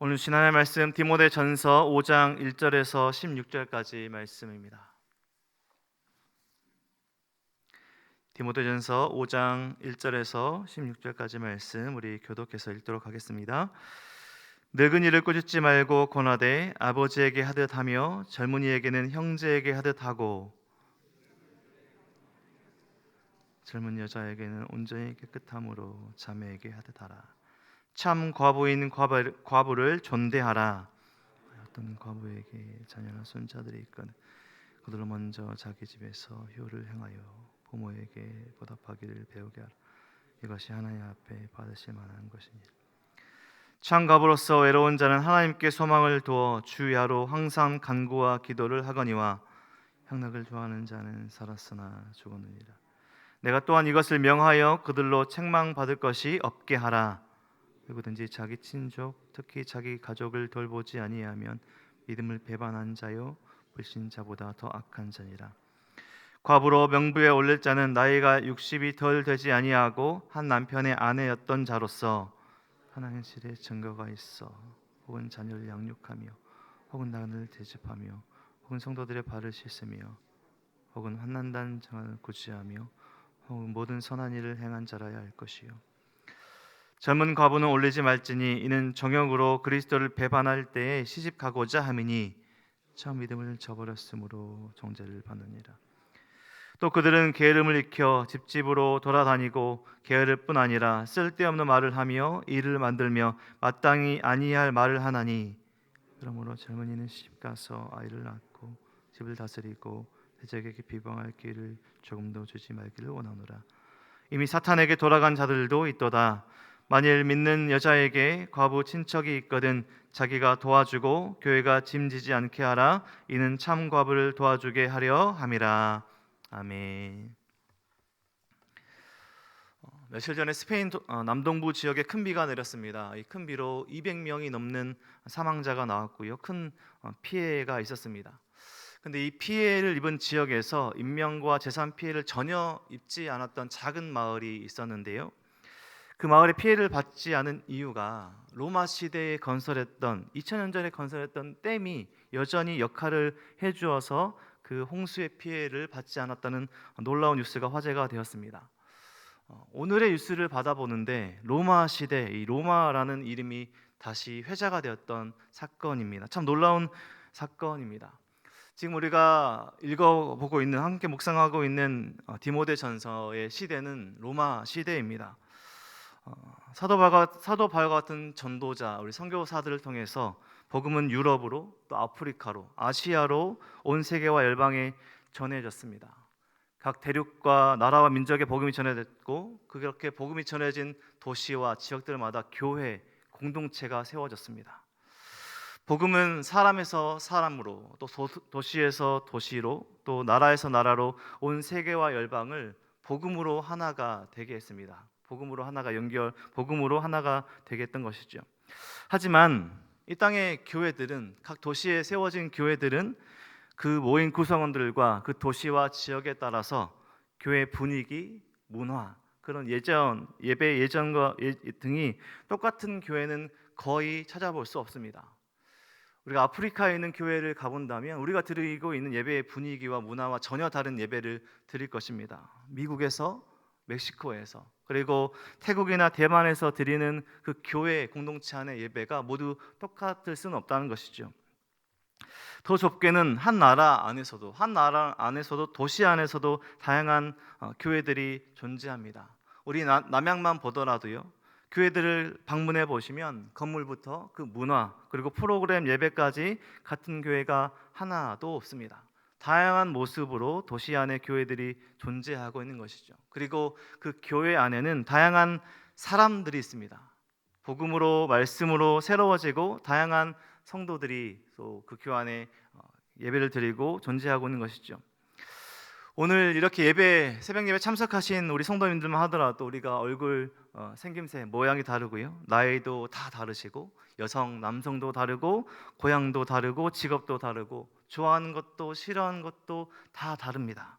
오늘 지난해 말씀 디모데 전서 5장 1절에서 16절까지 말씀입니다. 디모데 전서 5장 1절에서 16절까지 말씀 우리 교독해서 읽도록 하겠습니다. 늙은이를 꾸짖지 말고 권하되 아버지에게 하듯 하며 젊은이에게는 형제에게 하듯 하고 젊은 여자에게는 온전히 깨끗함으로 자매에게 하듯 하라. 참 과부인 과부, 과부 를 존대하라. 어떤 과부에게 자녀나 손자들이 있거든 그들로 먼저 자기 집에서 효를 행하여 부모에게 보답하기를 배우게 하라. 이것이 하나님 앞에 받으실 만한 것이니. 참 과부로서 외로운 자는 하나님께 소망을 두어 주야로 항상 간구와 기도를 하거니와 향락을 좋아하는 자는 살았으나 죽었느니라. 내가 또한 이것을 명하여 그들로 책망받을 것이 없게 하라. 누구든지 자기 친족 특히 자기 가족을 돌보지 아니하면 믿음을 배반한 자요 불신자보다 더 악한 자니라. 과부로 명부에 올릴 자는 나이가 60이 덜 되지 아니하고 한 남편의 아내였던 자로서 하나님 실에 증거가 있어 혹은 자녀를 양육하며 혹은 나를 대접하며 혹은 성도들의 발을 씻으며 혹은 환난단 장을 구제하며 혹은 모든 선한 일을 행한 자라야 할 것이요 젊은 과부는 올리지 말지니 이는 정욕으로 그리스도를 배반할 때에 시집 가고자 함이니 처음 믿음을 저버렸으므로 정죄를 받느니라. 또 그들은 게으름을 익혀 집집으로 돌아다니고 게으를 뿐 아니라 쓸데없는 말을 하며 일을 만들며 마땅히 아니할 말을 하나니 그러므로 젊은이는 시집 가서 아이를 낳고 집을 다스리고 대적에게 비방할 기회를 조금도 주지 말기를 원하노라. 이미 사탄에게 돌아간 자들도 있도다. 만일 믿는 여자에게 과부 친척이 있거든 자기가 도와주고 교회가 짐지지 않게 하라. 이는 참 과부를 도와주게 하려 함이라. 아멘. 어, 며칠 전에 스페인 도- 어, 남동부 지역에 큰 비가 내렸습니다. 이 큰 비로 200명이 넘는 사망자가 나왔고요. 큰 어, 피해가 있었습니다. 근데 이 피해를 입은 지역에서 인명과 재산 피해를 전혀 입지 않았던 작은 마을이 있었는데요. 그 마을의 피해를 받지 않은 이유가 로마 시대에 건설했던 2000년 전에 건설했던 댐이 여전히 역할을 해 주어서 그 홍수의 피해를 받지 않았다는 놀라운 뉴스가 화제가 되었습니다. 어, 오늘의 뉴스를 받아보는데 로마 시대 이 로마라는 이름이 다시 회자가 되었던 사건입니다. 참 놀라운 사건입니다. 지금 우리가 읽어보고 있는 함께 묵상하고 있는 어, 디모데 전서의 시대는 로마 시대입니다. 어, 사도 바가 사도 바울 같은 전도자 우리 선교사들을 통해서 복음은 유럽으로 또 아프리카로 아시아로 온 세계와 열방에 전해졌습니다. 각 대륙과 나라와 민족의 복음이 전해졌고 그렇게 복음이 전해진 도시와 지역들마다 교회 공동체가 세워졌습니다. 복음은 사람에서 사람으로 또 도시에서 도시로 또 나라에서 나라로 온 세계와 열방을 복음으로 하나가 되게 했습니다. 복음으로 하나가 연결, 복음으로 하나가 되겠던 것이죠. 하지만 이 땅의 교회들은 각 도시에 세워진 교회들은 그 모인 구성원들과 그 도시와 지역에 따라서 교회 분위기, 문화 그런 예전 예배 예전과 예, 등이 똑같은 교회는 거의 찾아볼 수 없습니다. 우리가 아프리카에 있는 교회를 가본다면 우리가 드리고 있는 예배의 분위기와 문화와 전혀 다른 예배를 드릴 것입니다. 미국에서 멕시코에서 그리고 태국이나 대만에서 드리는 그 교회 공동체 안의 예배가 모두 똑같을 수는 없다는 것이죠. 더 좁게는 한 나라 안에서도 한 나라 안에서도 도시 안에서도 다양한 어, 교회들이 존재합니다. 우리 남양만 보더라도요. 교회들을 방문해 보시면 건물부터 그 문화 그리고 프로그램 예배까지 같은 교회가 하나도 없습니다. 다양한 모습으로 도시 안에 교회들이 존재하고 있는 것이죠. 그리고 그 교회 안에는 다양한 사람들이 있습니다. 복음으로 말씀으로 새로워지고 다양한 성도들이 또 그 교회 안에 어, 예배를 드리고 존재하고 있는 것이죠. 오늘 이렇게 예배 새벽 예배 참석하신 우리 성도님들만 하더라도 우리가 얼굴 어, 생김새 모양이 다르고요 나이도 다 다르시고 여성 남성도 다르고 고향도 다르고 직업도 다르고 좋아하는 것도 싫어하는 것도 다 다릅니다.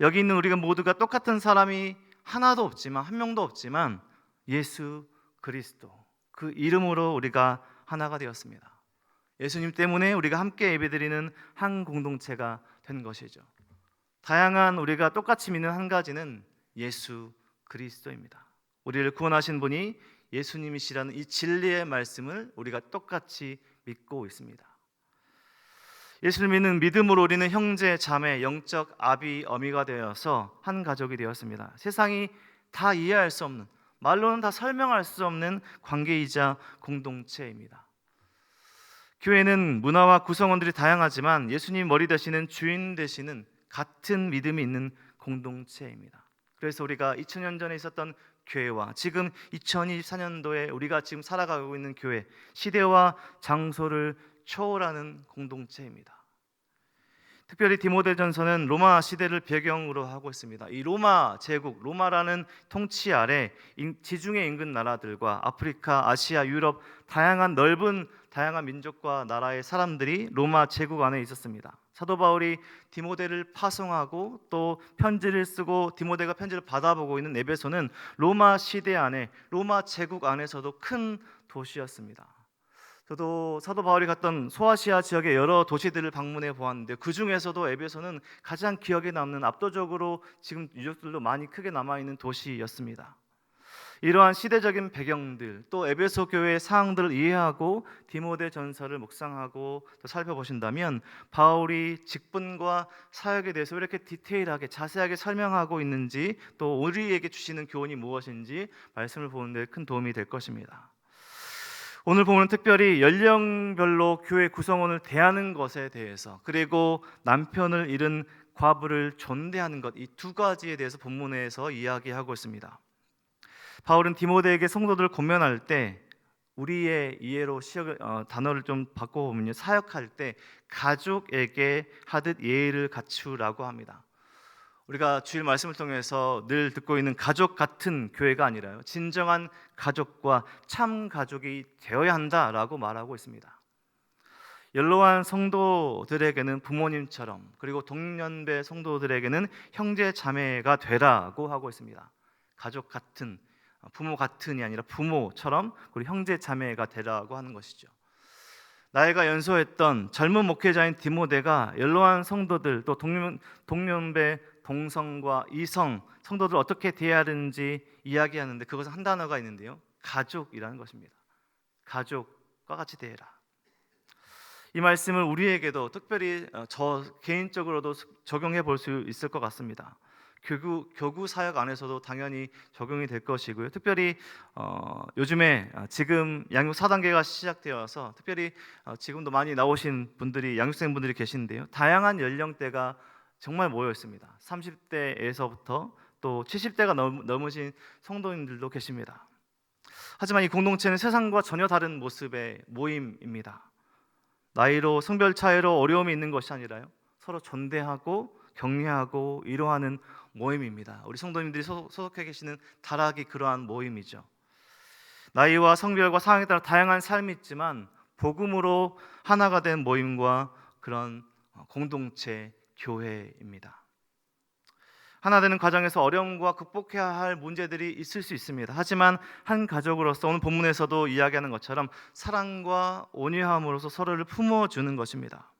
여기 있는 우리가 모두가 똑같은 사람이 하나도 없지만 한 명도 없지만 예수 그리스도 그 이름으로 우리가 하나가 되었습니다. 예수님 때문에 우리가 함께 예배드리는 한 공동체가 된 것이죠. 다양한 우리가 똑같이 믿는 한 가지는 예수 그리스도입니다. 우리를 구원하신 분이 예수님이시라는 이 진리의 말씀을 우리가 똑같이 믿고 있습니다. 예수를 믿는 믿음으로 우리는 형제, 자매, 영적 아비, 어미가 되어서 한 가족이 되었습니다. 세상이 다 이해할 수 없는 말로는 다 설명할 수 없는 관계이자 공동체입니다. 교회는 문화와 구성원들이 다양하지만 예수님 머리 되시는 주인 되시는 같은 믿음이 있는 공동체입니다. 그래서 우리가 2000년 전에 있었던 교회와 지금 2024년도에 우리가 지금 살아가고 있는 교회 시대와 장소를 초월하는 공동체입니다. 특별히 디모데전서는 로마 시대를 배경으로 하고 있습니다. 이 로마 제국, 로마라는 통치 아래 지중해 인근 나라들과 아프리카, 아시아, 유럽 다양한 넓은 다양한 민족과 나라의 사람들이 로마 제국 안에 있었습니다. 사도 바울이 디모데를 파송하고 또 편지를 쓰고 디모데가 편지를 받아보고 있는 에베소는 로마 시대 안에 로마 제국 안에서도 큰 도시였습니다. 저도 사도 바울이 갔던 소아시아 지역의 여러 도시들을 방문해 보았는데 그 중에서도 에베소는 가장 기억에 남는 압도적으로 지금 유적들도 많이 크게 남아 있는 도시였습니다. 이러한 시대적인 배경들 또 에베소 교회의 사항들을 이해하고 디모데 전서를 묵상하고 또 살펴보신다면 바울이 직분과 사역에 대해서 왜 이렇게 디테일하게 자세하게 설명하고 있는지 또 우리에게 주시는 교훈이 무엇인지 말씀을 보는 데 큰 도움이 될 것입니다. 오늘 보면 특별히 연령별로 교회 구성원을 대하는 것에 대해서 그리고 남편을 잃은 과부를 존대하는 것 이 두 가지에 대해서 본문에서 이야기하고 있습니다. 바울은 디모데에게 성도들을 권면할 때 우리의 이해로 시역, 어, 단어를 좀 바꿔보면요 사역할 때 가족에게 하듯 예의를 갖추라고 합니다. 우리가 주일 말씀을 통해서 늘 듣고 있는 가족 같은 교회가 아니라요. 진정한 가족과 참 가족이 되어야 한다라고 말하고 있습니다. 연로한 성도들에게는 부모님처럼 그리고 동년배 성도들에게는 형제 자매가 되라고 하고 있습니다. 가족 같은 부모 같은이 아니라 부모처럼 그리고 형제 자매가 되라고 하는 것이죠. 나이가 연소했던 젊은 목회자인 디모데가 연로한 성도들 또 동년, 동년배 동성과 이성 성도들 어떻게 대해야 하는지 이야기하는데 그것은 한 단어가 있는데요. 가족이라는 것입니다. 가족과 같이 대해라. 이 말씀을 우리에게도 특별히 어, 저 개인적으로도 적용해 볼 수 있을 것 같습니다. 교구 교구 사역 안에서도 당연히 적용이 될 것이고요. 특별히 어, 요즘에 어, 지금 양육 4단계가 시작되어서 특별히 어, 지금도 많이 나오신 분들이 양육생 분들이 계신데요. 다양한 연령대가 정말 모여 있습니다. 30대에서부터 또 70대가 넘, 넘으신 성도님들도 계십니다. 하지만 이 공동체는 세상과 전혀 다른 모습의 모임입니다. 나이로 성별 차이로 어려움이 있는 것이 아니라요. 서로 존대하고 격려하고 위로하는 모임입니다. 우리 성도님들이 소속해 계시는 다락이 그러한 모임이죠. 나이와 성별과 상황에 따라 다양한 삶이 있지만 복음으로 하나가 된 모임과 그런 공동체 교회입니다. 하나 되는 과정에서 어려움과 극복해야 할 문제들이 있을 수 있습니다. 하지만 한 가족으로서 오늘 본문에서도 이야기하는 것처럼 사랑과 온유함으로서 서로를 품어주는 것입니다.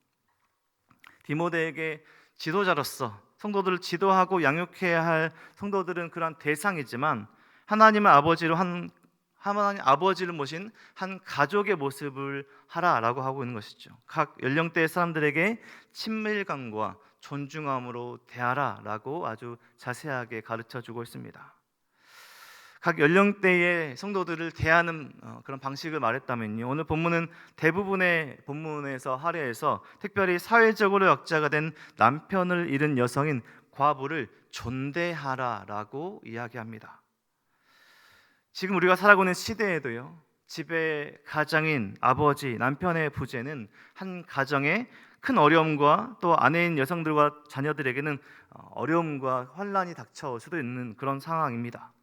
디모데에게 지도자로서 성도들을 지도하고 양육해야 할 성도들은 그런 대상이지만 하나님의 아버지로 한 하나님 아버지를 모신 한 가족의 모습을 하라라고 하고 있는 것이죠. 각 연령대의 사람들에게 친밀감과 존중함으로 대하라라고 아주 자세하게 가르쳐 주고 있습니다. 각 연령대의 성도들을 대하는 어, 그런 방식을 말했다면요. 오늘 본문은 대부분의 본문에서 할애해서 특별히 사회적으로 역자가 된 남편을 잃은 여성인 과부를 존대하라라고 이야기합니다. 지금 우리가 살아가고 있는 시대에도요. 집의 가장인 아버지, 남편의 부재는 한 가정의 큰 어려움과 또 아내인 여성들과 자녀들에게는 어, 어려움과 환란이 닥쳐올 수도 있는 그런 상황입니다.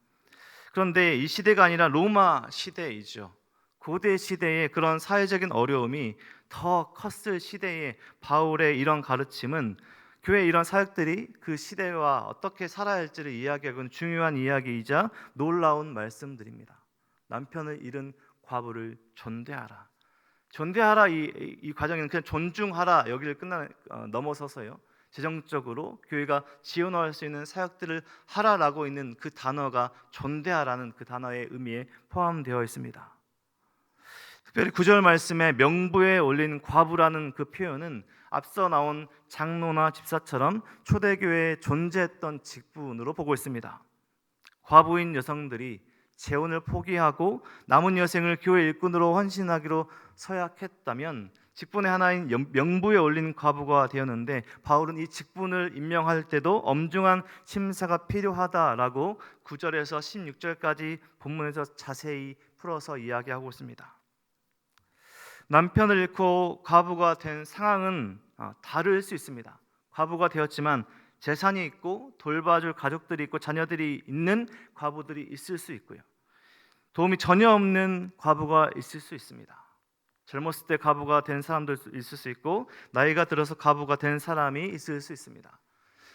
그런데 이 시대가 아니라 로마 시대이죠. 고대 시대의 그런 사회적인 어려움이 더 컸을 시대에 바울의 이런 가르침은 교회 이런 사역들이 그 시대와 어떻게 살아야 할지를 이야기하는 중요한 이야기이자 놀라운 말씀들입니다. 남편을 잃은 과부를 존대하라. 존대하라 이, 이, 이 과정에는 그냥 존중하라 여기를 끝나 어, 넘어서서요. 재정적으로 교회가 지원할 수 있는 사역들을 하라라고 있는 그 단어가 존대하라는 그 단어의 의미에 포함되어 있습니다. 특별히 구절 말씀에 명부에 올린 과부라는 그 표현은 앞서 나온 장로나 집사처럼 초대교회에 존재했던 직분으로 보고 있습니다. 과부인 여성들이 재혼을 포기하고 남은 여생을 교회 일꾼으로 헌신하기로 서약했다면 직분의 하나인 명부에 올린 과부가 되었는데 바울은 이 직분을 임명할 때도 엄중한 심사가 필요하다라고 9절에서 16절까지 본문에서 자세히 풀어서 이야기하고 있습니다. 남편을 잃고 과부가 된 상황은 어, 다를 수 있습니다. 과부가 되었지만 재산이 있고 돌봐줄 가족들이 있고 자녀들이 있는 과부들이 있을 수 있고요. 도움이 전혀 없는 과부가 있을 수 있습니다. 젊었을 때 과부가 된 사람도 있을 수 있고 나이가 들어서 과부가 된 사람이 있을 수 있습니다.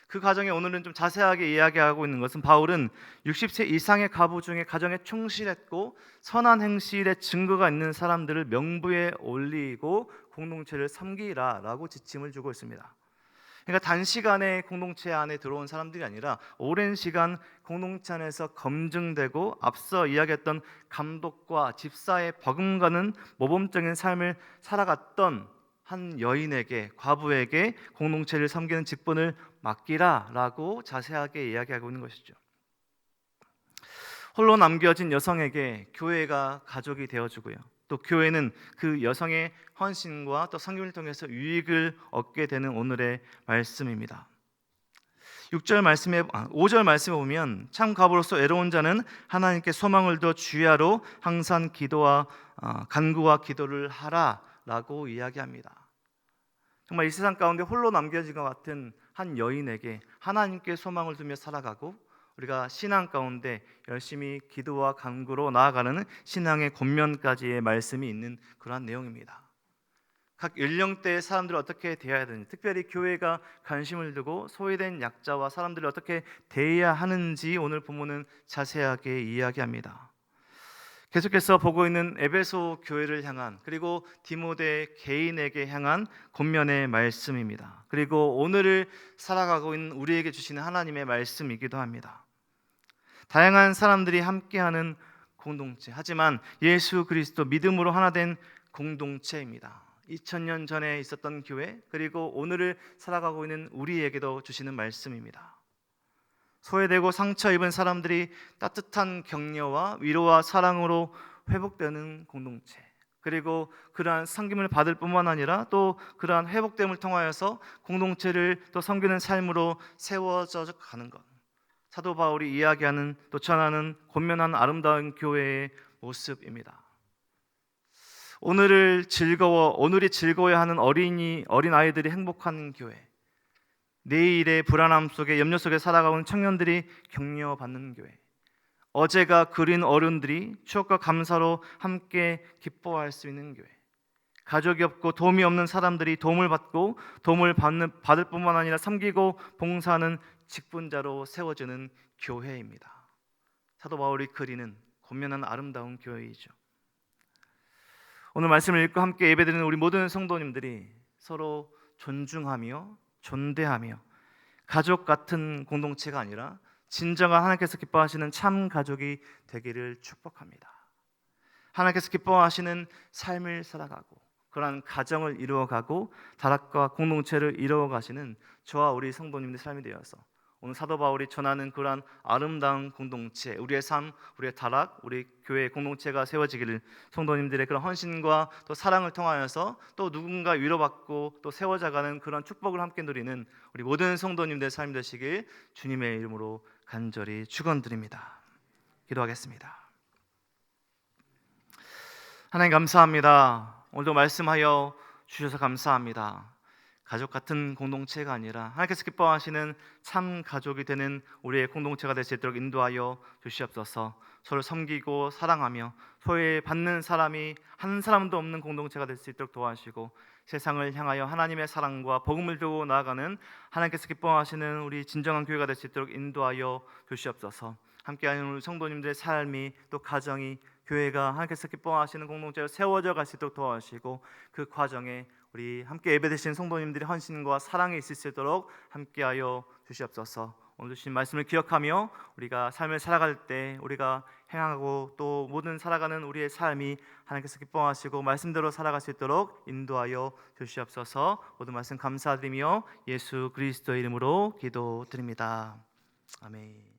그 가정에 오늘은 좀 자세하게 이야기하고 있는 것은 바울은 60세 이상의 가부 중에 가정에 충실했고 선한 행실의 증거가 있는 사람들을 명부에 올리고 공동체를 섬기라라고 지침을 주고 있습니다. 그러니까 단시간에 공동체 안에 들어온 사람들이 아니라 오랜 시간 공동체 안에서 검증되고 앞서 이야기했던 감독과 집사의 버금가는 모범적인 삶을 살아갔던 한 여인에게 과부에게 공동체를 섬기는 직분을 맡기라라고 자세하게 이야기하고 있는 것이죠. 홀로 남겨진 여성에게 교회가 가족이 되어주고요. 또 교회는 그 여성의 헌신과 또 성김을 통해서 유익을 얻게 되는 오늘의 말씀입니다. 6절 말씀에 5절 아, 말씀에 보면 참 과부로서 애로운 자는 하나님께 소망을 더 주야로 항상 기도와 아, 간구와 기도를 하라라고 이야기합니다. 정말 이 세상 가운데 홀로 남겨진 것 같은 한 여인에게 하나님께 소망을 두며 살아가고 우리가 신앙 가운데 열심히 기도와 간구로 나아가는 신앙의 권면까지의 말씀이 있는 그러한 내용입니다. 각 연령대의 사람들을 어떻게 대해야 되는지, 특별히 교회가 관심을 두고 소외된 약자와 사람들을 어떻게 대해야 하는지 오늘 본문은 자세하게 이야기합니다. 계속해서 보고 있는 에베소 교회를 향한 그리고 디모데 개인에게 향한 권면의 말씀입니다. 그리고 오늘을 살아가고 있는 우리에게 주시는 하나님의 말씀이기도 합니다. 다양한 사람들이 함께하는 공동체. 하지만 예수 그리스도 믿음으로 하나 된 공동체입니다. 2000년 전에 있었던 교회 그리고 오늘을 살아가고 있는 우리에게도 주시는 말씀입니다. 소외되고 상처 입은 사람들이 따뜻한 격려와 위로와 사랑으로 회복되는 공동체. 그리고 그러한 섬김을 받을 뿐만 아니라 또 그러한 회복됨을 통하여서 공동체를 또 섬기는 삶으로 세워져 가는 것. 사도 바울이 이야기하는 또 전하는 권면한 아름다운 교회의 모습입니다. 오늘을 즐거워 오늘이 즐거워야 하는 어린이 어린 아이들이 행복한 교회. 내일의 불안함 속에 염려 속에 살아가는 청년들이 격려받는 교회. 어제가 그린 어른들이 추억과 감사로 함께 기뻐할 수 있는 교회. 가족이 없고 도움이 없는 사람들이 도움을 받고 도움을 받는, 받을 뿐만 아니라 섬기고 봉사하는 직분자로 세워지는 교회입니다. 사도 바울이 그리는 권면한 아름다운 교회이죠. 오늘 말씀을 읽고 함께 예배드리는 우리 모든 성도님들이 서로 존중하며 존대하며 가족 같은 공동체가 아니라 진정한 하나님께서 기뻐하시는 참 가족이 되기를 축복합니다. 하나님께서 기뻐하시는 삶을 살아가고 그러한 가정을 이루어가고 다락과 공동체를 이루어가시는 저와 우리 성도님들 삶이 되어서 오늘 사도 바울이 전하는 그러한 아름다운 공동체, 우리의 삶, 우리의 타락, 우리 교회 공동체가 세워지기를 성도님들의 그런 헌신과 또 사랑을 통하여서 또 누군가 위로받고 또 세워져가는 그런 축복을 함께 누리는 우리 모든 성도님들의 삶 되시길 주님의 이름으로 간절히 축원드립니다. 기도하겠습니다. 하나님 감사합니다. 오늘도 말씀하여 주셔서 감사합니다. 가족 같은 공동체가 아니라 하나님께서 기뻐하시는 참 가족이 되는 우리의 공동체가 될 수 있도록 인도하여 주시옵소서. 서로 섬기고 사랑하며 소외받는 사람이 한 사람도 없는 공동체가 될 수 있도록 도와주시고 세상을 향하여 하나님의 사랑과 복음을 두고 나아가는 하나님께서 기뻐하시는 우리 진정한 교회가 될 수 있도록 인도하여 주시옵소서. 함께하는 우리 성도님들의 삶이 또 가정이 교회가 하나님께서 기뻐하시는 공동체로 세워져 갈 수 있도록 도와주시고 그 과정에 우리 함께 예배드신 성도님들의 헌신과 사랑이 있을 수 있도록 함께하여 주시옵소서. 오늘 주신 말씀을 기억하며 우리가 삶을 살아갈 때 우리가 행하고 또 모든 살아가는 우리의 삶이 하나님께서 기뻐하시고 말씀대로 살아갈 수 있도록 인도하여 주시옵소서. 모든 말씀 감사드리며 예수 그리스도의 이름으로 기도드립니다. 아멘.